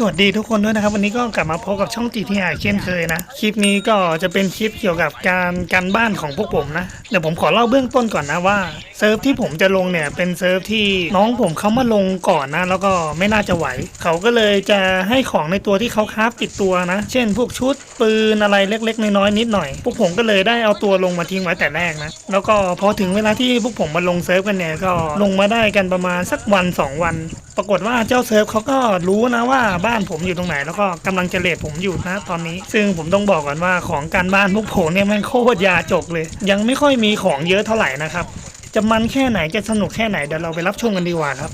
สวัสดีทุกคนด้วยนะครับ วันนี้ก็กลับมาพบกับช่อง GTI เช่นเคยนะ คลิปนี้ก็จะเป็นคลิปเกี่ยวกับการการบ้านของพวกผมนะ เดี๋ยวผมขอเล่าเบื้องต้นก่อนนะว่าเซิร์ฟที่ผมจะลงเนี่ยเป็นเซิร์ฟที่น้องผมเขามาลงก่อนนะ แล้วก็ไม่น่าจะไหว เขาก็เลยจะให้ของในตัวที่เขาคราฟติดตัวนะ เช่น พวกชุดปืนอะไรเล็กๆน้อยๆนิดหน่อย พวกผมก็เลยได้เอาตัวลงมาทิ้งไว้แต่แรกนะ แล้วก็พอถึงเวลาที่พวกผมมาลงเซิร์ฟกันเนี่ยก็ลงมาได้กันประมาณสักวันสองวัน ปรากฏว่าเจ้าเซิร์ฟเขาก็รู้นะว่าบ้านผมอยู่ตรงไหน แล้วก็กำลังจะเลทผมอยู่นะตอนนี้ ซึ่งผมต้องบอกก่อนว่าของการบ้านพวกผมเนี่ยมันโคตรยาจกเลย ยังไม่ค่อยมีของเยอะเท่าไหร่นะครับ จะมันแค่ไหนจะสนุกแค่ไหนเดี๋ยวเราไปรับชมกันดีกว่าครับ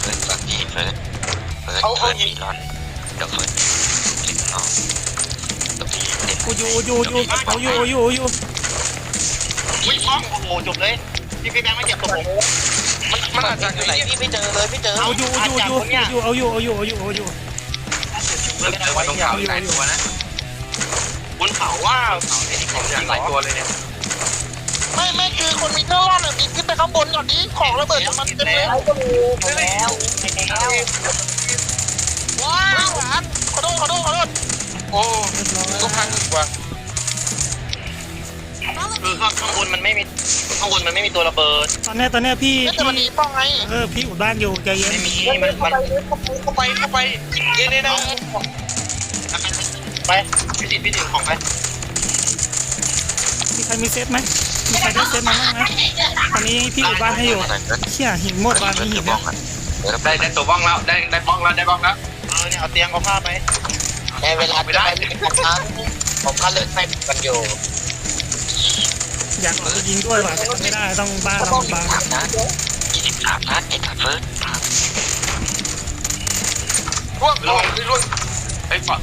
เฟิร์สก่อนพี่เฟิร์สเฟิร์สเฟิร์สมีร้อนเดี๋ยวเฟิร์ กูอยู่อยู่อยู่เขาอยู่อยู่อยู่อุ้ยป้องโอ้โหจบเลยพี่พี่แบงค์ไม่เจ็บตัวผมมันมันอาจจะอยู่ไหนพี่ไม่เจอเลยไม่เจอเอาอยู่อยู่อยู่อยู่เอาอยู่เอาอยู่เอาอยู่เอาอยู่เรื่องอะไรวะตรงเขาหลายตัวนะบนเขาว่าของอย่างหลายตัวเลยเนี่ยไม่ไม่คือคนมีเครื่องร่อนอะมีขึ้นไปข้างบนก่อนดิของระเบิดมันเต็มเลยแล้วแล้วว้าวหวานขอโทษขอโทษขอโทษ โอ้ก็พังอีกว่ะคือข้างข้างบนมันไม่มีข้างบนมันไม่มีตัวระเบิดตอนเนี้ยตอนเนี้ยพี่ไม่แต่มันพี่มีป้องไงเออพี่อุดบ้านอยู่ใจเย็นไม่มีมันมันเข้าไปเข้าไปเย็นเลยนะไปพี่ติดพี่ติดของไปมีใครมีเซตไหมมีใครได้เซตมาบ้างไหมตอนนี้พี่อุดบ้านให้อยู่อะไรเฟิร์สเชี่ยหินหมดบ้านเฟิร์สมีหิจะนบอเนี่ยกกันเฟิร์สได้ได้ตัวบ้องแล้วได้ได้บ้องแล้วได้บ้องแล้วเออเนี่ยเอาเตียงเอาผ้าไป ในเวลาจะไปเป็นกันนั้นผมก็เลิกไม่กันอยู่อยากออกไปยิงด้วยว่ะแต่ไม่ได้ต้องบ้านเราบ้านสามนัดยี่สิบสามนัดไอ้ตัดเฟิร์สร่วงร่วงร่วงไอ้ยปอง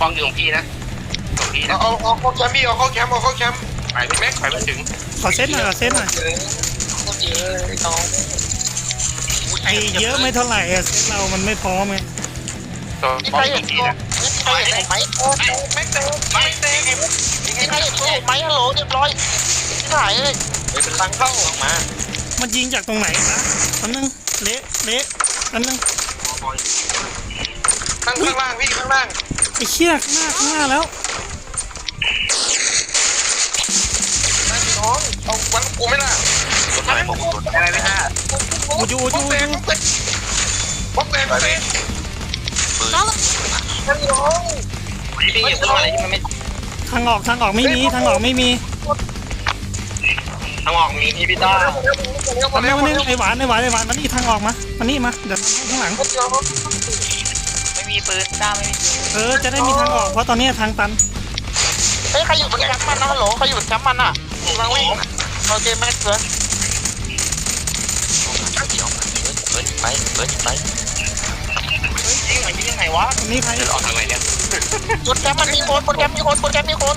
บ้องอยู่ของพี่นะของพี่นะเอาเอาเข้าแคมป์พี่เอาเข้าแคมป์เอาเข้าแคมป์ไปแม็กไปไม่ถึงขอเซตหน่อยขอเซตหน่อยเยอะน้องไอเยอะไม่เท่าไหร่อะเซตเรามันไม่พร้อมไง ตัวมีบ้ใคอรงอเห็ยู่นพี่ตัวนะมีใครเห็นผมไหมไม่เต็มไม่เต็มมีใครเห็นตัวผมไหมฮัลโหลเรียบร้อยที่ถ่ายเลยไม่เป็นทางเข้าออกมามันยิงจากตรงไหนนะอันนึงเละเละอันนึงข้างข้างล่างพี่ข้างล่างไอเชี่ยข้างหน้าข้างหน้าแล้วนั่นน้องเอาวันกูไม่ล่ะรถอะไรผมรถอะไรนะฮะอูจูอูจูอูจูบล็อกแดงบล็อก แดงเฟิร์สพี่พี่อย่าพูดอะไรที่มันไม่ทางออกทางออกไม่มีทางออกไม่มีทางออกมีพี่พี่ต้าทำไมวันนี้ไอหวานไอหวานไอหวานมันนี่ทางออกมามันนี่มาเดี๋ยวข้างหลังไม่มีปืนต้าไม่มีปืนเออจะได้มีทางออกเพราะตอนนี้ทางตันเฮ้ยใครอยู่บนแคมป์มันนะฮัลโหลใครอยู่บนแคมป์มันอะมาวิ่งโอเคแม็กเสือที่ออกมาเฟิร์สเฟิร์สไปเฟิร์สไปเฮ้ยยิง ไหนยิงยังไงวะตรงนี้ใครเฟิร์สออกทางไหนเนี่ยบนแคมป์มันมีคนบนแคมป์มีคนบนแคมป์มีคน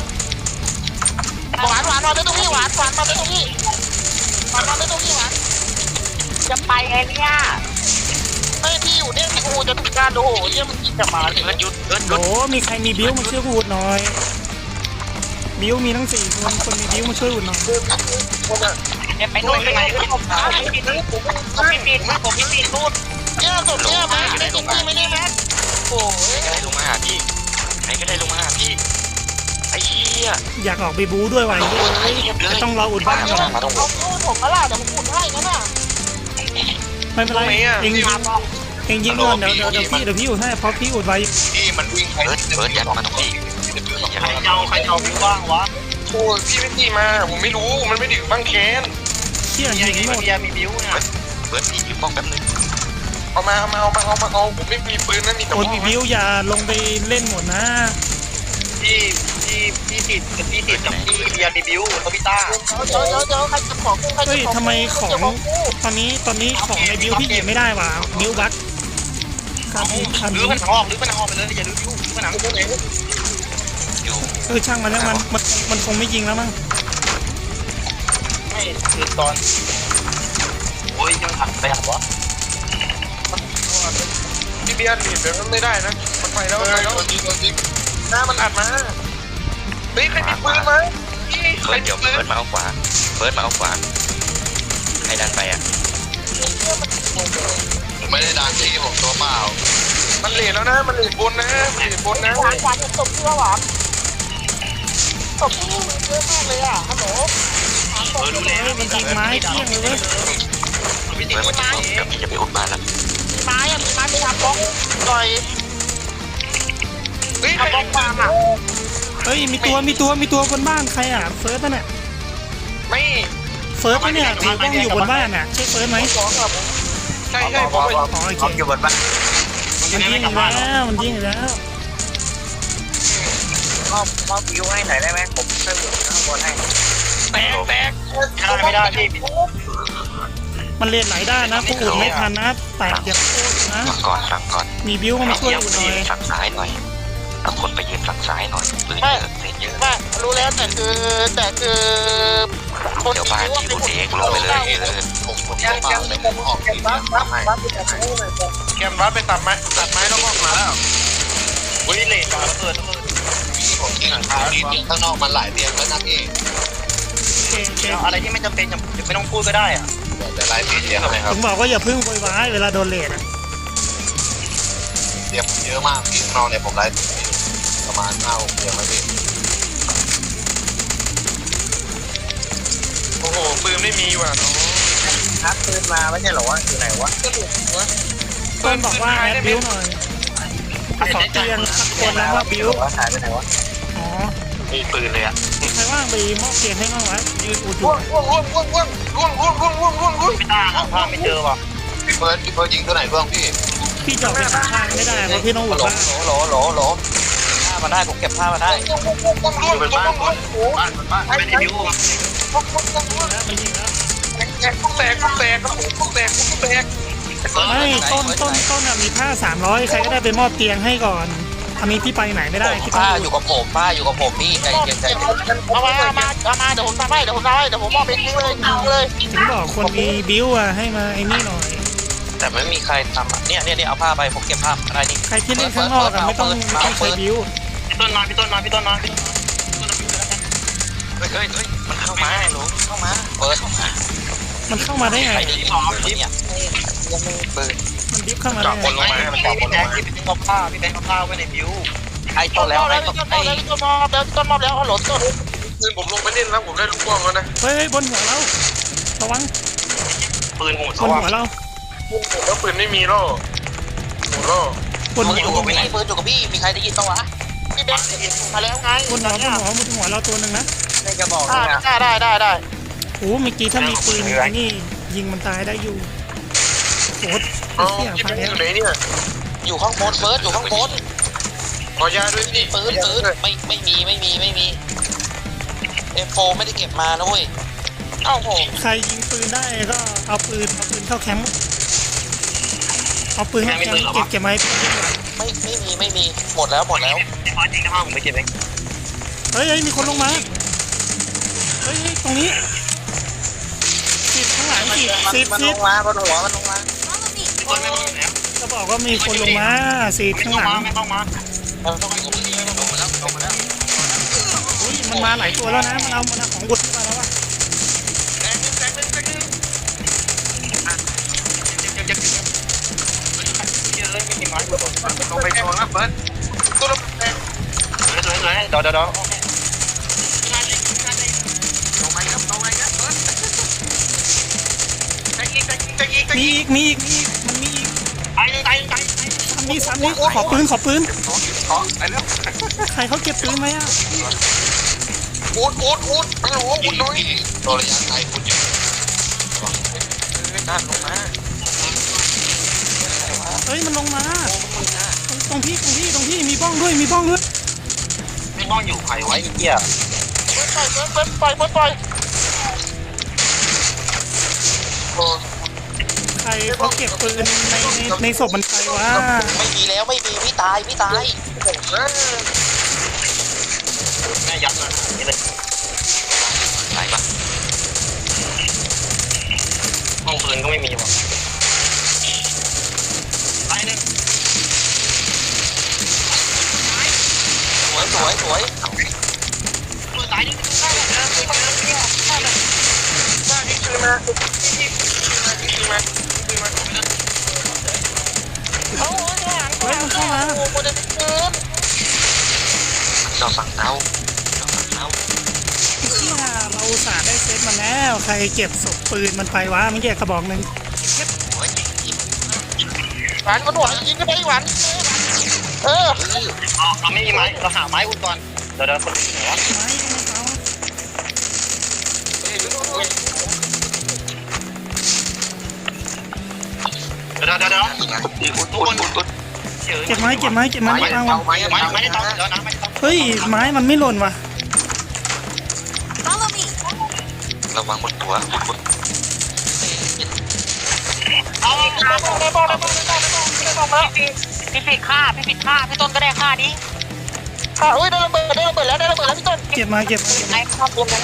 หวานหวานมาเลยตรงนี้หวานหวานมาเลยตรงนี้หวานมาเลยตรงนี้หวานจะไปไงเนี่ยไม่พี่อยู่เนี่ยพี่กูจะถึงการโอ้โหเยี่ยมนจะมาเลยเฟิร์สหยุดเฟิร์สหโหยุดมีใครมีบิ้วมาช่วยกูอุดหน่อย บิ้วมีทั้งสี่คนคนมีบิ้วมาช่วยอุดหน่อยจะไปนู่นไปไหนผมไม่ปิดผมไม่ปิดผมไม่ปิดนู่น เนี่ยศพเนี่ยแม็กไม่ได้จริงไม่ได้แม็กโอ้ยใครก็ได้ลงมาหาพี่ใครก็ได้ลงมาหาพี่ไอ้เหี้ยอยากออกไปบู๊ด้วยว่ะไอ้เฮ้ยแต่ต้องรออุดบ้านก่อนมาต้องเอาพูดผมก็ล่ะเดี๋ยวผมพูดให้นั่นน่ะไม่เป็นไรเองเองยิงก่อนเดี๋ยวเดี๋ยวพี่เดี๋ยวพี่อุดให้เพราะพี่อุดไว้พี่มันวิ่งไปเฟิร์สเฟิร์สอย่ามาตรงพี่อย่าใครเอาใครเอาพี่ว่างวะโอ้ยพี่ไม่พี่มาผมไม่รู้มันไม่ถึงบ้างแค้นเชี่ยมียิงหมดมีมีบิวนี่ยเฟิร์สพี่ยืมป้องแป๊บนึง เอามาเอามาเอามาเอามาเอาผมไม่มีปืนนะมีแต่คนมีบ้องบิ้วอย่าลงไปเล่นหมดนะพี่พี่พี่ติดกับพี่ติดกับพี่เบียร์มีบิวเขาพี่ต้าเดี๋ยวเดี๋ยวเดี๋ยวใครจะของใครจะเฮ้ยของทำไมของตอนนี้ตอนนี้ของในบิ้วพี่หยิบไม่ได้ว่ะบิ้วบั๊กครับพี่คันหรือมันออกหรือมันออกไปเลยอย่าดูบิวหรือมันหนังอยู่เออช่างมันแล้วมันมันมันคงไม่ยิงแล้วมั้งไม่คือตอนโอ้ยยังหันไปหันวะพี่ เบียร์หนีบแบบนั้นไม่ได้นะมันไปแล้วมันไปแล้วโดนยิงโดนยิงหน้ามันอัดมาเฮ้ยใครมีปืนไหมพี่ใครเฟิร์สมีเดี๋ยวปืนเฟิร์สมาเอาขวาเฟิร์สมาเอาขวาใครดันไปอะไม่ได้ดันที่ผมตัวเปล่ามันเลทแล้วนะมันเลทบนนะมันเลทบนนะหวานหวานตบเสื้อหวานตบมือเยอะมากเลยอะฮัลโหลเออรู้แล้วมันยิงไม้เที่ยงเลยเว้ยพี่ติเฟิร์สมาดเก็บเดี๋ยวพี่จะไปอุดบ้านแล้ว มีไม้อะมีไม้ไปทำบล็อกหน่อยเฮ้ยใครทำบล็อกฟางอะเฮ้ยมีตัวมีตัวมีตัวบนบ้านใครอะเฟิร์สปะเนี่ยไม่เฟิร์สปะเนี่ยถือกล้องอยู่บนบ้านอะใช่เฟิร์สไหมสองครับใช่ใช่ผมไปอ๋อโอเคอยู่บนบ้านมันยิงอีกแล้วมันยิงอีกแล้วมอบมอบวิวให้หน่อยได้ไหมผมช่วยหมุนข้างบนให้แตกแตกไม่ได้พี่ มันเล่นหลายด้านนะกูอุดไม่ทันนะแตกอย่างโคตรนะฟังก่อนฟังก่อนมีบิวมาช่วยอุดหน่อยฝั่งซ้ายหน่อยเอาคนไปยืนฝั่งซ้ายหน่อยปืนเยอะเศษเยอะไม่รู้แล้วแต่คือแต่คือคนเดี๋ยวที่บ้านรู้ว่าที่เป็นคุณคนเอกลงไปเลยเลยผมผมตัวเปล่าเลยผมออกทีมทำให้แกมวัดไปตัดไม้ตัดไม้แล้วก็มาแล้วอุ้ยเลทระเบิดระเบิดพี่ผมที่หลังคาที่ข้างนอกมันหลายเตียงแล้วนะพี่โอเคโอเคอะไรที่ไม่จำเป็นอย่าไม่ต้องพูดก็ได้อะ แต่หลายเตียงไหมครับถึงบอกว่าอย่าเพึ่งโวยวายเวลาโดนเลดอะเตียงเยอะมากพี่ข้างนอกเนี่ยผมหลายประมาณห้าหกเตียงแล้วพี่โอ้โหปืนไม่มีว่ะน้องนัดปืนมาไม่ใช่หรอวะอยู่ไหนวะต้นบอกว่าแอดบิวหน่อยขอเตียงสักคนแล้วว่าบิวหายไปไหนวะอ๋อมีปืนเลยอะ ใครว่างไปมอบเตียงให้บ้างวะยืนอุดอยู่ล่วงล่วงล่วงล่วงล่วงล่วงล่วงล่วงล่วงล่วงล่วงไม่ได้หาผ้าไม่เจอว่ะพี่เบิร์ดพี่เบิร์ดยิงตัวไหนล่วงพี่พี่จอดไปข้างๆไม่ได้เพราะพี่ต้องอุดบ้านโหลโหลโหลผ้ามาได้ผมเก็บผ้ามาได้ล่วงล่วงล่วงล่วงล่วงล่วงล่วงโอ้บ้านบ้านไม่ได้บิวล่วงล่วงล่วงล่วงแล้วมันยิงแล้วแตกต้องแตกต้องแตกต้องแตกต้องแตกไม่ต้นต้นต้นมีผ้าสามร้อยใครก็ได้ไปมอบเตียงให้ก่อน อันนี้พี่ไปไหนไม่ได้พี่ต้อผ้างอยู่กับผมผ้าอยู่กับผมพี่ใจเย็นใจเย็นเอามาเอามาเอามาเดี๋ยวผมทำให้เดี๋ยวผมทำให้เดี๋ยวผมมอบไปทิ้งเลยทิ้งเลยถึงบอกคนมีบิวอะให้มาไอ้นี่หน่อย แต่ไม่มีใครทำเนี่ยเนี่ยเนี่ยเอาผ้าไปผมเก็บผ้าอะไรนี่ใครที่เล่นข้างนอกอะไม่ต้องไม่ต้องใช้บิวพี่ต้นมาพี่ต้นมาพี่ต้นมาเฮ้ยเฮ้ยเฮ้ยมันเข้ามาหนูเข้ามาเปิดเข้ามามันเข้ามาได้ไงใครดีหอมเนี่ยปืน มันดิฟเข้ามาได้จับไงคนลงมามันจับคนลงมาพี่เป็นเอาผ้าพี่เป็นเอาผ้าไว้ในบิวไอ้ต้ต้นนแล้มวอบแล้ไอ้วต้นต้นมอบไอ้แล้วต้นมอบแล้วต้นมอบแล้วฮัลโหลต้นปืนผมลงไปเล่นแล้วผมได้ลูกกล้องแล้วนะเฮ้ยเฮ้ยบนหัวเราระวังปืนหมดบนหัวเราแล้วปืนไม่มีแล้วหมดแล้วบนมึหังวอยู่กับพี่ปืนอยู่กับพี่มีใครได้ยินปะวะพี่แบงค์มาแล้วไงบนหัวบนหัวบนหัวเราตัวหนึ่งนะไม่จะบอกได้ได้ได้ได้โอ้เมื่อกี้ถ้ามีปืนไอ้นี่ยิงมันตายได้อยู่ โคตรเอาเสียที่พัเป็นนเนี้อยยู่ไหนเนี่ย อยู่ข้างบนเฟิร์สอยู่ข้างบนขอยาด้วยนี่ปืนปืนไม่ไม่มีไม่มีไม่มีเอ็มโฟไม่ได้เก็บมานะเว้ยเอ้าโหใครยิงปืนได้ก็เอาปืนเอาปืนเข้าแคมป์เอาปืนเข้าแคมป์เก็บเก็บไว้ไม่ไม่มีไม่มีหมดแล้วหมดแล้วจริงนะผมไปเก็บเองเฮ้ยเฮ้ยมีคนลงมาเฮ้ยเฮ้ยตรงนี้สิบข้างหลังสิบสิบมันสิลบงมาบนหัวมันลงมา ปืนไม่ต้องแล้ว ก็ บอกว่ามีคนลงมาสิบข้างหลังไม่ต้องมามันต้องอยู่กับพี่ลงมาแล้วลงมาแล้วอุ้ยมันมาหลายตัวแล้วนะมันเอามันเอาของบุตรมาแล้ววะแตกหนึ่งแตกหนึ่งแตกหนึ่งเยอะเลยไม่มีไม้บนหัวลงไปชนนะเบิร์ดตัวละแตกสวยสวยสวยเดี๋ยวเดี๋ยวเดี๋ยวลงไปครับลงไปครับเบิร์ดแตกอีกแตกอีกแตกอีกแตกมีอีกอีกมีอีกมีอีกมันมีอีก ตายหนึ่งตายหนึ่งตายทำนี้ซ้ำนี้ขอปืนขอปืนขอไปแล้วใครเขาเก็บปืนไหมอะโอุดอุดอุดฮัลโหลอุดหน่อยตัวระยะไกลอุดอยู่นั่นลงมาเฮ้ยมันลงมาตรงพี่ตรงพี่ตรงพี่มีบ้องด้วยมีบ้องด้วยไม่มองอยู่ไผ่ไว้เหี้ยปล่อยปล่อยปล่อยปล่อยปล่อย เขาเก็บปืนในในศพมันไปวะไม่มีแล้วไม่มีพี่ตายพี่ตายแม่ยัดมานี่เลยาห้องปืนก็ไม่มีวะตายหนึ่งสวยสวยสวยตัวตายดิฆ่าแบบเดิมปืนเดิมเนี่ยฆ่ายบบฆ่าดิคือมาดิริคือม โอ้โหจะเกินจอดฝั่งเท้าจอดฝั่งเท้าเนี่ยเราอุตส่าห์ได้เซตมาแล้ว ใครเก็บศพปืนมันไปวะเมื่อกี้กระบอกหนึ่งโอ้ยยิงยิงหวานก็หวยิงก็ได้หวานเออเราไม่มีไม้เราหาไม้อุ่นก่อนเดี๋ยวเดี๋ยวคนหัวไม้ไม่เอา ดี๋ยวเดี๋ยวเดี๋ยวยิงอะอุดอุดอุดอุดเก็บไม้เก็บไม้เก็บไม้ไม่เอาไม้ไม่ได้ต้องเดี๋ยวนะไม่ต้องเฮ้ยไม้มันไม่หล่นว่ะระวังบนหัวอุดอุดเอาได้บ้องได้บ้องได้บ้องได้บ้องได้บ้องได้บ้องแล้วพี่ฟิกฆ่าพี่ฟิกฆ่าพี่ต้นก็ได้ฆ่าดิค่ะเฮ้ยได้ระเบิดได้ระเบิดแล้วได้ระเบิดแล้วพี่ต้นเก็บมาเก็บไอ้มาข้าวบนนั้น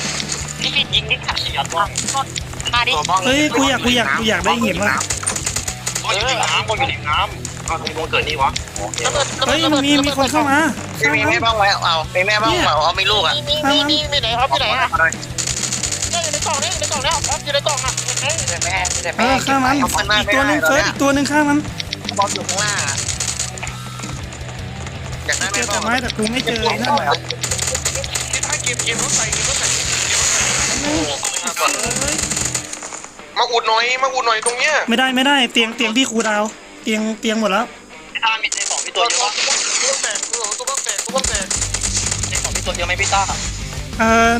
พี่ฟิกยิงดิฆ่าต้นฆ่าดิเฮ้ยกูอยากกูอยากกูอยากได้เหินว่ะเออน้ำบนอยู่ในน้ำเอาตรงบนเกิดนี่วะระเบิดเฮ้ยมันมีมีคนเข้ามาเข้ามีมา แม่บ้องไว้เอามีแม่บ้องเปล่าเอามีลูกอะมีมีมีมีไหนครับที่ไหนอะเนี่ยอยู่ในกล่องนี่อยู่ในกล่องแล้วครับอยู่ในกล่องอะเห็นไหมแต่แม่แต่เอแม่อฆ่ามันอีกตัวหนึงเฟิร์สอีกตัวหนึงฆ่ามันบองอยู่ข้างล่างอยากได้เจแม่อบ้แต่งไม้แต่กูไม่เจอไอ้นั่นแหละคิดให้เก็บเก็บเขาใส่เก็บเขาใส่เก็บ มาอุดหน่อย มาอุดหน่อยตรงเนี้ยไม่ได้ไม่ได้เตียงเตียงพี่ครูดาว เตียงเตียงหมดแล้วต้ามีในของมีตัวเยอะตัวแตกตัวตัวแตกตัวแตกในของมีตัวเยอะไหมพี่ต้าเอ่อ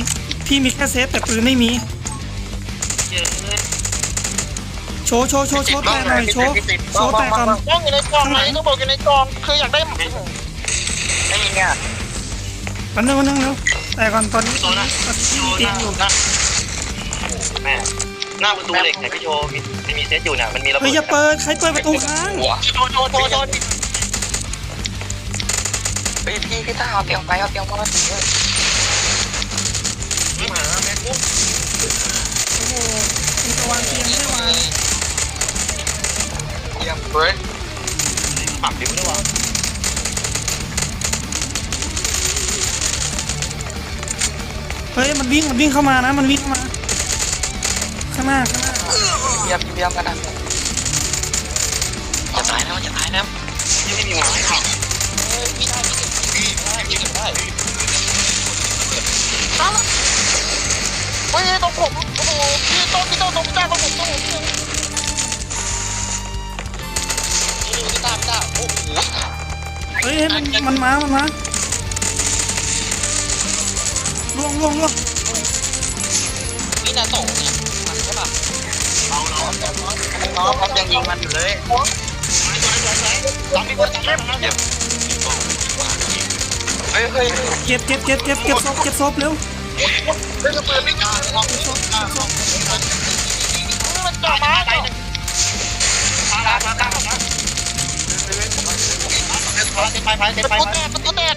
พี่มีแค่เซฟแต่ปืนไม่มีเยอะโชว์โชว์โชว์โชว์แต่หน่อยโชว์โชว์แต่ก่อนกล้องอยู่ในกล่องไหนก็บอกอยู่ในกล่องคืออยากได้ไม่มีเนี่ยวันนึงวันนึงเร็วแต่ก่อนตอนนี้ตอนนี้ตอนนี้พี่มีเตียงอยู่นะแม่ หน้าประตูเหล็กเนี่ยพี่โชมีมีเซตอยู่เนี่ยมันมีระเบิเฮ้ยดอย่าเปิดใครเปิดประตูค้างหัวโชว์โชว์โชว์โชว์เฮ้ยพี่พี่ต้าเอาเตียงไปเอาเตียงมานี่มาแม่กุ้งโอ้โหคุณจะวางเตียงไม่ได้วางเยี่ยมเฮ้ยปักดิ้วด้วยวะเฮ้ยมันวิ่งมันวิ่งเข้ามานะมันวิ่งเข้ามา ข้างหน้าข้างหน้าเยี่ยมเยี่ยมกันนะจะตายนะมันจะตายนะที่ไม่มีไม้ค่ะเฮ้ยตรงผมโอ้โหพี่ต้นพี่ต้นตรงพี่ต้าตรงผมตรงผมนี่พี่ต้าพี่ต้าโอ้โหเฮ้ยมันมันมามันมาล่วงล่วงล่วงนี่นาโตเน้องครับยังยิงมันอยู่เลยตามมีคนตามมาเนี่ยเฮ้ยเฮ้ยเก็บเก็บเก็บเก็บเก็บศพเก็บศพเร็วเฮ้ยจะเปิดไม่กล้ามันจ่อมาจ่อมาแล้วมาแล้วมาไปไปไปประไปตูไปแตกประตูแตก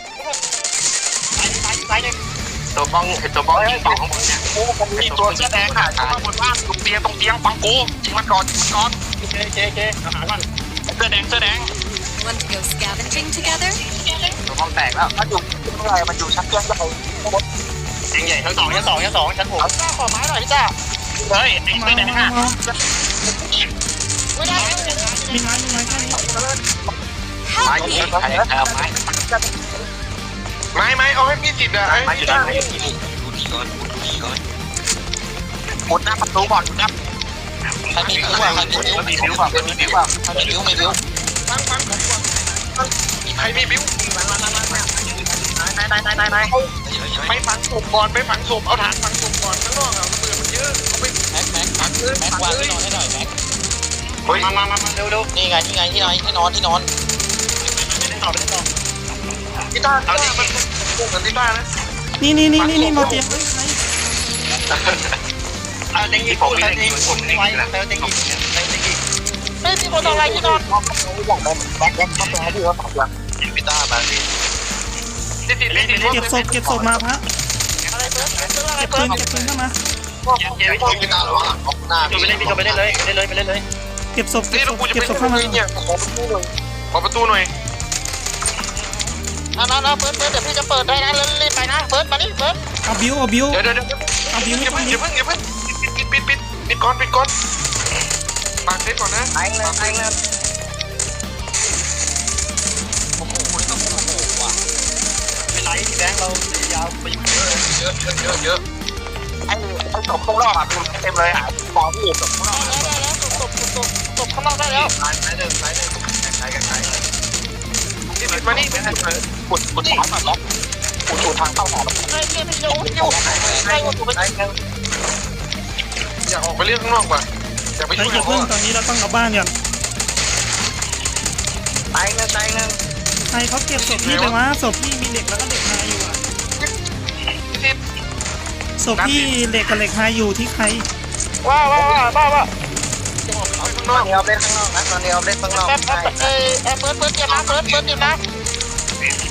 ไปเลย ตัวบ้องไอ้ตัวบ้องยิงฝั่งข้างบนเนี่ยโอ้ผมมีตัวแสดงอะข้างบนบ้านตรงเตียงตรงเตียงปังกูยิงมันก่อนยิงมันก่อนเจเจเจอาหารมันเสื้อแดงเสื้อแดง Want to go scavenging together? ตัวบ้องแตกแล้วมันอยู่เมื่อไรมันอยู่ชั้นเตียงใหญ่ยิงใหญ่ชั้นสองชั้นสองชั้นสองชั้นหกเอาจ้าขอไม้หน่อยพี่จ้าเฮ้ยไอ้มาเสื้อแดงมาอะมาไม่ได้มีไม้มีไม้แค่นี้ไม้ Help ยิง me. ใครเอาไม้ ไม้ไม้เอาให้พี่สิทธิ์อะไอ้ไม้อยู่ด้านไหนดูดีก่อนดูดีก่อนกดหน้าประตูก่อนนะใครมีบิ้วอะใครมีบิ้วมีบิ้วอะมีบิ้วอะใครมีบิ้วมีบิ้วฟังฟังผมก่อนใครมีบิ้วไหนไหนไหนไหนไหนไปฝังศพก่อนไปฝังศพเอาฐานฝังศพก่อนข้างนอกอะระเบิดมันเยอะเอาไปแม็กแม็กแม็กแม็กวางที่นอนให้หน่อยแม็กมามามาเร็วเร็วนี่ไงนี่ไงที่นอนที่นอนที่นอนไม่ได้ต่อไม่ได้ต่อ กีตาร์กีตาร์มันเหมือนกีตาร์นะนี่นี่นี่นี่นี่มาเตียงเฮ้ยใครเอาเต็งยี่ผมเต็งยี่ผมเต็งยี่แล้วเต็งยี่เต็งยี่เฮ้ยมีคนอะไรที่นอนแม็กแม็กมาตรงที่เขาตอบยังพิต้าบาลีพี่สิทธิ์พี่สิทธิ์เก็บศพเก็บศพมาพระอะไรเปิดเปิดอะไรเก็บเปิปืดนเก็บปืนเข้ามาเจ๊วิธีพิต้าหรอหน้าพี่ชมไปเล่นพี่ชมไปเล่นเลยเล่นเลยไปเล่นเลย เก็บศพเก็นี่บศเราพกูจะเก็บศพเข้ามาขอประตูหน่อยขอประตูหน่อย อะนะนะเปิดเปิดเดี๋ยวพี่จะเปิดได้นะแล้วรีบไปนะเปิดมานี่เปิดเอาบิวเอาบิวเดี๋ยวเดี๋ยวเดี๋ยวเอาบิวอย่าไม่เพิ่ต้องงอบิย่าวเพิ่งอย่าเพิ่งปิดปิดปิดปิดปิดก่อนปิดก่อนปากเซ็ตก่อนนะไปเลยไปเลยโอ้โหโอ้โหว่ะเป็นไรพี่แบงค์เรายาวไปอยู่เยอะเยอะเยอะเยอะไอ้ไอ้ตบข้างนอกอะเต็มเลยอะบอกพี่ตบข้างนอกได้แล้วตบตบตบตบข้างนอกได้แล้วสายสายเดิมสายเดิมสายกันสายนี่ปิดมานี่เป็นขุด ขุดทางแบบนั้นขุดขุดทางเข้าหอไอ้เหี้ยไม่รู้ไม่รู้ไอ้หมดถูกไปอ้เงินอยากออกไปเรื่องข้างนอกว่ะอยากไปเฮ้ช่ยงอย่ากับเพิ่งตอนนี้เราต้องเอาบ้านก่อนไอ้เงินไอ้เงินใครเขาเก็บศพพี่ไปวะศพพี่มีเหล็กแล้วก็เหล็กไฮอยู่อะศพพี่เหล็กกับเหล็กไฮอยู่ที่ใครว้าวว้าวว้าวว้าวตอนนี้เอาเล่นข้างนอกนะตอนนี้เอาเล่นข้างนอกแป๊บแป๊บเอ้เอ้เฟิร์สเฟิร์สเตรียมนะเฟิร์สเฟิร์สเตรียมนะ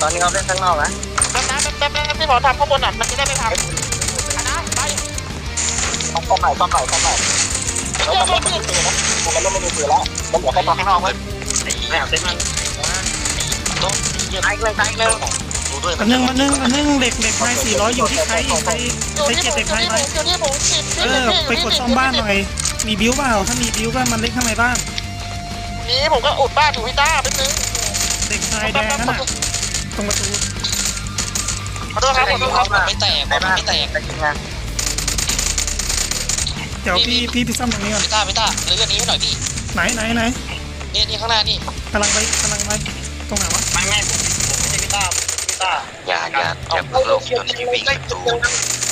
ตอนนี้เอาเล่นข้างนอกนะแป๊บนะแป๊บแป๊บแป๊บที่ผมทำข้างบนอะมันจะได้ไม่พังนะไปต้องเข้าใหม่เข้าใหม่เข้าใหม่แล้วมันไม่มีปืนนะมันไม่มีปืนแล้วมันเหลือแค่ตอนข้างนอกเลยไม่เอาเส้นมันไอ้เงินไอ้เงินดูด้วยอันนึงอันนึงอันนึงเหล็กเหล็กไฮสี่ร้อยอยู่ที่ใครใครอยู่ใครที่เก็บผมเหล็กอยู่ไฮที่ไหผมมอยู่ที่ผมสิบเออไปกดซ่อมบ้านหน่อยมีบิวเปล่าถ้ามีบิวก็มันเล็กข้างในบ้านนี่ผมก็อุดบ้านอยู่พี่ต้าเป็นนึงเหล็กไฮแดงนั่นน่ะ ตรงประตูขอโทษครับขอโทษครับไม่แตกไม่แตกแต่จริงนเดี๋ยวพี่พี่พี่ซ่อมตรงนี้ก่อนพี่ต้าพี่ต้าเลื่อกนี้หน่อยพี่ไหนไหนไหนนี่นี่ข้างหน้านี่กำลังไปกำลังไปตรงไหนวะไม่ไม่ผมไม่ใช่พี่ต้าพี่ต้าอย่าอย่าอย่าเพิ่งลงจนที่วิ่งดู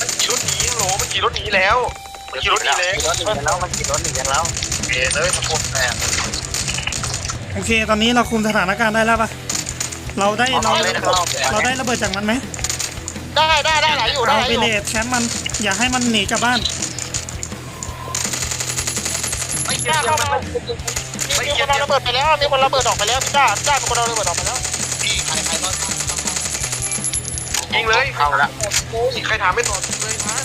มันขี่รถหนีโหลมันขี่รถหนีแล้วมันขี่รถหนีแล้วแล้วมันขี่รถหนีกันแล้วเอ๋เลยมันกดแตกโอเค ตอนนี้เราคุมสถานการณ์ได้แล้วปะ เราได้เราเอาเล่นข้างนอกเราได้ระเบิดจากมันไหมได้ได้ได้หลายอยู่ได้เอาหลายไปอยู่เลทแชมป์มันอย่าให้มันหนีกลับบ้านพี่ต้าเข้ามามีคนเอาระเบิดไปแล้วมีคนระเบิดออกไปแล้วพี่ต้าพี่ต้าเป็นคนเอาระเบิดออกไปแล้วยิงเลยเข้าละใครถามไม่ตอบเลยนะ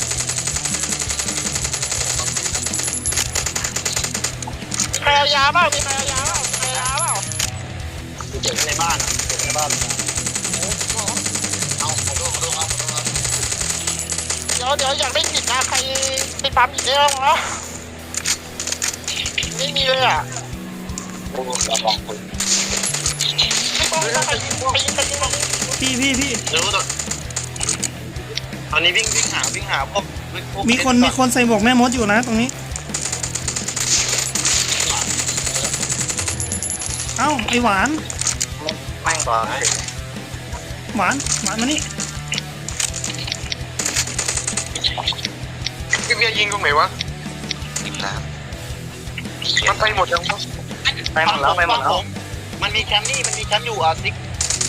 ใครเอายาเปล่ามีใครเอายาเปล่าใครเอายาเปล่าเก็บใน บ้านเก็บในบ้านเดี๋ยวเดี๋ยวอยากได้หินนะใครไปปั๊มหินได้บ้างวะไม่มีเลยอะโอ้ลองลองคุยไม่ต้องไม่ต้องไปยิงไปยิงไปยิงพี่พี่พี่รู้ตัวตอนนี้วิ่งวิ่งหาวิ่งหาพวกพวกมีคนมีคนใส่หมวกแม่มดอยู่นะตรงนี้ เอ้าไอหวาน แม่งก่อนหวานหวานมานี่พี่เบียร์ยิงตรงไหนวะริมน้มันไปหมดยังวะไปหมดแล้วไปหมดแล้วมันมีแคมป์นี่มันมีแคมป์อยู่อะซิก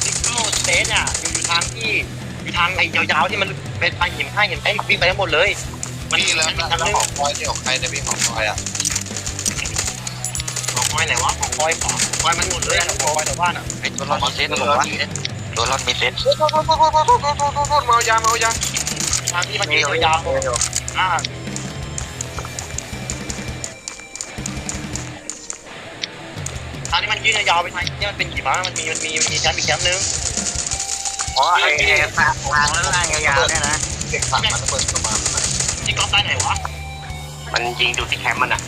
ซิกโนสเตทอะอยู่อยู่ทางที่อยู่ทางไอ้ยาวๆที่มันเป็นไปหินให้หินไอ้วิ่งไปทั้งหมดเลย มันพี่แล้วมันมีแคมป์แล้วนึงของคอยที่ของใครเนี่ยพี่ของคอยอะของ คอยไหนวะขอคอยขอคอยมันหมดเลยขอคอยแต่ว่าน่ะตัวรอดมีเซตนะผว่าโดรอดมีเซตโทษโทษโทษโทษโทษโทษโทษเมายาเมายาทางที่มันเยอะยาวอ่าทางที่มันยืดยาวไปไหมนี่มันเป็นกี่บ้านมันมีมันมีมีแคมป์อีกแคมป์นึงอ๋อไอ้ไอ้ทางทางล่างยาวๆเนี่ยนะเด็กฝากมันเปิดประมาณที่กองไต้ไหนวะมันยิงดูที่แคมป์มันอะ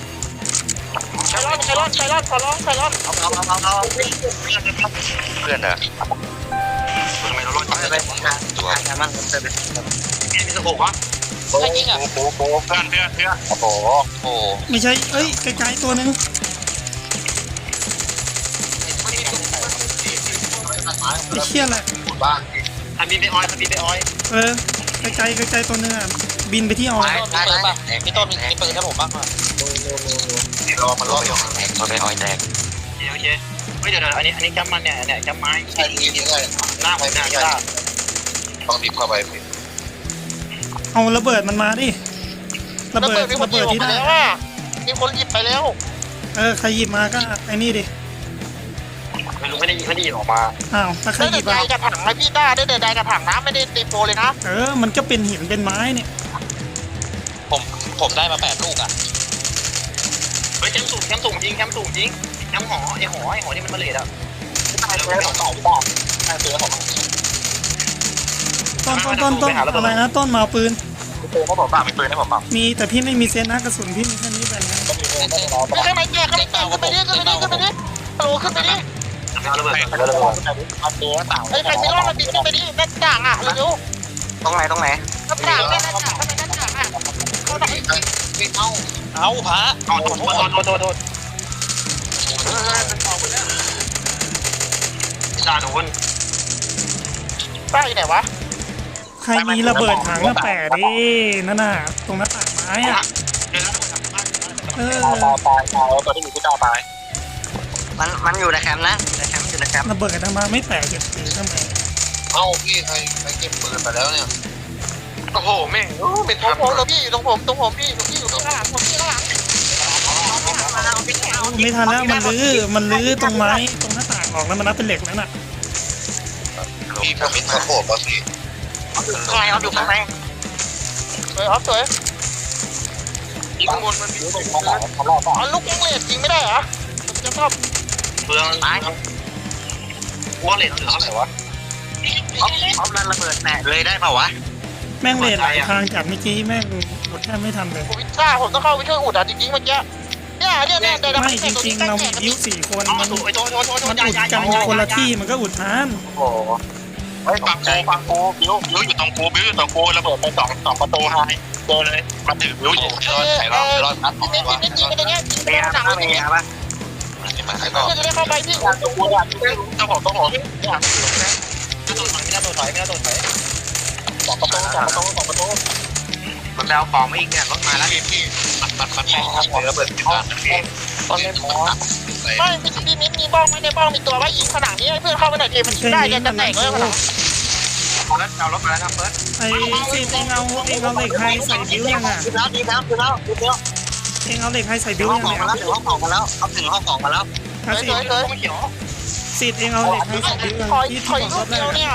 ไซรอนไซรอนไซรอนขอร้องไซรอนเอาเอาเอาเอาเอาเพื่อนเหรอทำไมเรารอดไปไปทางทางมันไปไปมีสโคปวะใครยิงอะโอ้โหเพื่อนเพื่อนเพื่อนโอ้โหโอ้ไม่ใช่เอ้ยไกลๆตัวนึงไอ้เชี่ยแหละบ้านทำบินไปออยทำบินไปออย เออไกลๆไกลๆตัวนึงอะ บินไปที่ออยต้นมีปืนป่ะพี่ต้นมีมีปืนให้ผมบ้างป่ะรอมันรออยู่แตกตัวไปออยแตกโอเคเฮ้ยเดี๋ยวเดี๋ยวอันนี้อันนี้แคมป์มันเนี่ยเนี่ยแคมป์ไม้ใช่ยิงยิงเลยหน้าผมเนี่ยก็ต้องรีบเข้าไปพี่เอาระเบิดมันมาดิระเบิดมีคนระหยิเบิบดออกที่ไปได้แล้วอะมีคนหยิบไปแล้ว เออใครหยิบมาก็ไอ้นี่ดิไม่รู้ไม่ได้ยิงไม่ได้ยิงออกมาอ้าวถ้าใครได้หยิแต่บใดอะกระถางนะพี่ต้าได้แต่ใดกระถางนะไม่ได้ตีโปเลยนะเออมันก็เป็นหินเป็นไม้เนี่ย ผมผมได้มาแปดลูกอะเฮ้ยแคมป์สูงแคมป์สูงยิงแคมป์สูงยิงแคมป์หอไอหอไอหอที่มันมาเลดอะใช่เพื่อนของต่อบอกใช่เพื่อนของต้นต้นต้นต้นอะไรนะต้นมาเอาปืนปืนให้ผมบ้างมีปืนให้ผมบ้างมีแต่พี่ไม่มีเซนนะกระสุนพี่มีแค่นี้แบบนั้นไม่ข้างในแจกข้างในแจกขึ้นไปดิขึ้นไปดิขึ้นไปดิโอ้ขึ้นไปดิเอาระเบิดมันจะระเบิดมันดูหน้าต่างไอ้ใครมีรอดมาบินขึ้นไปดิหน้าต่างอะเร็วตรงไหนตรงไหนหน้าต่างเนี่ยหน้าต่างข้างในหน้าต่างอะ เอาเอาพระเอาโดนโดนโดนโดนโดนจ่าโดนป้าอยู่ไหนวะ ใครมีระเบิดถังมาแปะดินั่นน่ะ ตรงหน้าต่างไม้อะเออตายตายตายตัวที่อยู่ที่าตายมันมันอยู่ในแคมป์นะในแคมป์อยู่ในแคมป์ระเบิดทำไมาไม่แปะเก็บถือทำไมเอ้าพี่ใครใครเก็บปืนไปแล้วเนี่ย โอ้โหแม่งไม่ตรงทันผมตรงพี่อยู่ตรงผมตรงผมพี่ตรงพี่อยู่ข้างหลังผมพี่ข้างหลังไม่ทันแล้วมันลื้อมันลื้อตรงไม้ตรงหน้าต่างออกแล้วมันนับเป็นเหล็กแล้วน่ะพี่ผมมิดสะโพกป่ะพี่ข้างในเอาอยู่ข้างในสวยออฟสวยข้างบนมันมีข้างหลังข้างหลังเอาลูกยิงเลดยิงไม่ได้เหรอจะชอบเปลืองตายว่าเลนเหลือเท่าไหร่วะพร้อมนั้นระเบิดแตะเลยได้เปล่าวะ แม่งเลนหลายทางจากเมื่อกี้แม่งหลุดแทบไม่ทันเลยผมวิซ่าผมต้องเข้าไปช่วยอุดอะจริงๆเมื่อกี้เนี่ยเนี่ยเนี่ยเดี๋ยวไม่จริงๆเรามีบิ้วสี่คนเอามันถูกไอ้โดนโดนโดนโดมันนยาอุดยากันยาคนละที่มันก็อุดทันโอ้โหเฮ้ยฟังกูฟังกูบิ้วบิ้วอยู่ตรงกูบิ้วอยู่ตรงกูระเบิดไปสองสองประตูไฮเจอเลยมาถือบิ้วอยู่รอดใส่รอดรอดนัดพี่เน้นพี่เน้นยิงกันอย่างเงี้ยยิงไปเมียข้างหลังบ้างเลยเมียบ้างมาใครต่อเพื่อจะได้เข้าไปพี่อยากจะกูอยากเจ้าของเจ้าของอยากไม่ต้องถอยไม่ได้ต้องถอยไม่ได้ต้องถอย สองประตูสองประตูสองประตูมันไปเอาของมาอีกเนี่ยรถมาแล้วพี่พี่มันมันมันมองระเบิดติดตามพี่ตอนนี้หมอไม่พี่พี่มิ้นมีบ้องไหมในบ้องมีตัวว่ายิงขนาดนี้ให้เพื่อนเข้าไปหน่อยทีมันยิงได้จะจะแตกเลยขนาดรถเอารถมาแล้วครับเฟิร์สไอ้ซีเองเอาเองเอาเหล็กไฮใส่บิ้วยังอะดีแล้วดีแล้วดีแล้วดีแล้วเองเอาเหล็กไฮใส่บิ้วยังสองถึงห้องสองมาแล้วเอาถึงห้องสองมาแล้วถ้าเฉซียเฉยไม่เขียวซีเองเอาเหล็กไฮใส่บิ้วยังถอยที่ถอยที่ลูบอกกเดียวเนี่ย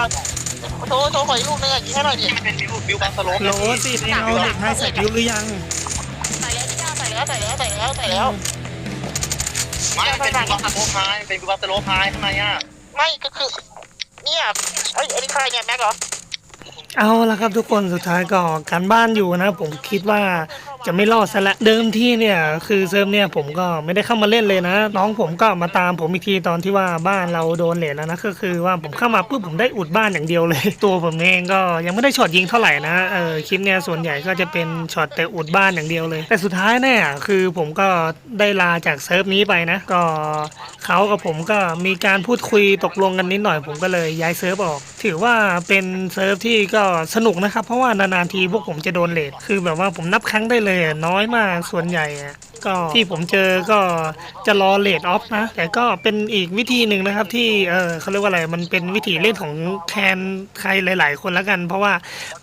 โถโถถอยลูกนึงยิงให้หน่อยดิเป็นบิวบิวแบงสโลปโหลซีเองเอาเหล็กไฮใส่บิ้วหรือยังใส่แล้วใส่แล้วใส่แล้วใส่แล้วใส่แล้วไม่เป็นบิวสโลปไฮเป็นบิวสโลปไฮข้างในอะไม่ก็คือเนี่ยไอ้อันนี้ใครเนี่ยแม็กเหรอเอาละครับทุกคนสุดท้ายก็การบ้านอยู่นะ ผมคิดว่า จะไม่รอดซะละเดิมที่เนี่ยคือเซิร์ฟเนี่ยผมก็ไม่ได้เข้ามาเล่นเลยนะ น้องผมก็มาตามผมอีกทีตอนที่ว่าบ้านเราโดนเหรียญแล้วนะก็คือว่าผมเข้ามาปุ๊บผมได้อุดบ้านอย่างเดียวเลย ตัวผมเองก็ยังไม่ได้ช็อตยิงเท่าไหร่นะเออคลิปเนี่ยส่วนใหญ่ก็จะเป็นช็อตแต่อุดบ้านอย่างเดียวเลย แต่สุดท้ายเนี่ยคือผมก็ได้ลาจากเซิร์ฟนี้ไปนะ ก็เขากับผมก็มีการพูดคุยตกลงกันนิดหน่อยผมก็เลยย้ายเซิร์ฟออก ถือว่าเป็นเซิร์ฟที่ก็สนุกนะครับเพราะว่านานๆทีพวกผมจะโดนเลทคือแบบว่าผมนับครั้งได้เลยอะน้อยมากส่วนใหญ่อะก็ที่ผมเจอก็จะรอเลทออฟนะ แต่ก็เป็นอีกวิธีหนึ่งนะครับ ที่เออเขาเรียกว่าอะไรมันเป็นวิธีเล่นของแคนใครหลาย ๆ คนแล้วกัน เพราะว่า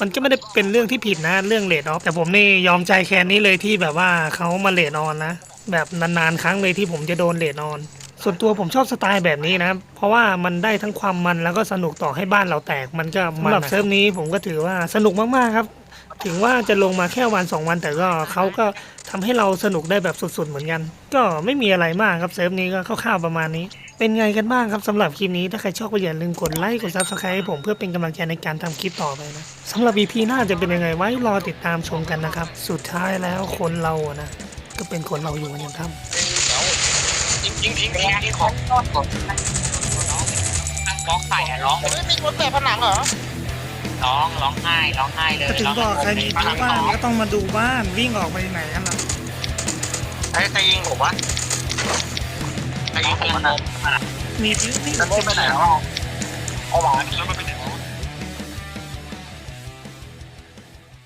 มันก็ไม่ได้เป็นเรื่องที่ผิดนะเรื่องเลทออฟแต่ผมนี่ยอมใจแคนนี้เลยที่แบบว่าเขามาเลทออนนะ แบบนานๆครั้งเลยที่ผมจะโดนเลทออนส่วนตัวผมชอบสไตล์แบบนี้นะ เพราะว่ามันได้ทั้งความมันแล้วก็สนุกต่อให้บ้านเราแตก มันก็มันสำหรับเซิร์ฟนี้ผมก็ถือว่าสนุกมาก ๆ ครับ ถึงว่าจะลงมาแค่วันสองวันแต่ก็เขาก็ทำให้เราสนุกได้แบบสุดๆเหมือนกัน ก็ไม่มีอะไรมากครับเซิร์ฟนี้ก็คร่าวๆประมาณนี้ เป็นไงกันบ้างครับสำหรับคลิปนี้ถ้าใครชอบก็อย่าลืมกดไลค์กดซับสไครต์ให้ผมเพื่อเป็นกำลังใจในการทำคลิปต่อไปนะสำหรับ EP หน้าจะเป็นยังไงไว้รอติดตามชมกันนะครับ สุดท้ายแล้วคนเรานะก็เป็นคนเราอยู่กันอย่างค่ำยิงยิงยิงยิงยิงของร้องไข่ร้องเฮ้ยมีคนแตะผนังเหรอ ร้องร้องไห้ร้องไห้เลยก็ถึงบอกใครมีบ้านก็ต้องมาดูบ้านวิ่งออกไปไหนกันล่ะไอ้ใครยิงผมวะใครยิงผมนะมีพื้นที่จะเล่นไปไหนแล้วเอาหวานแล้วมันเป็น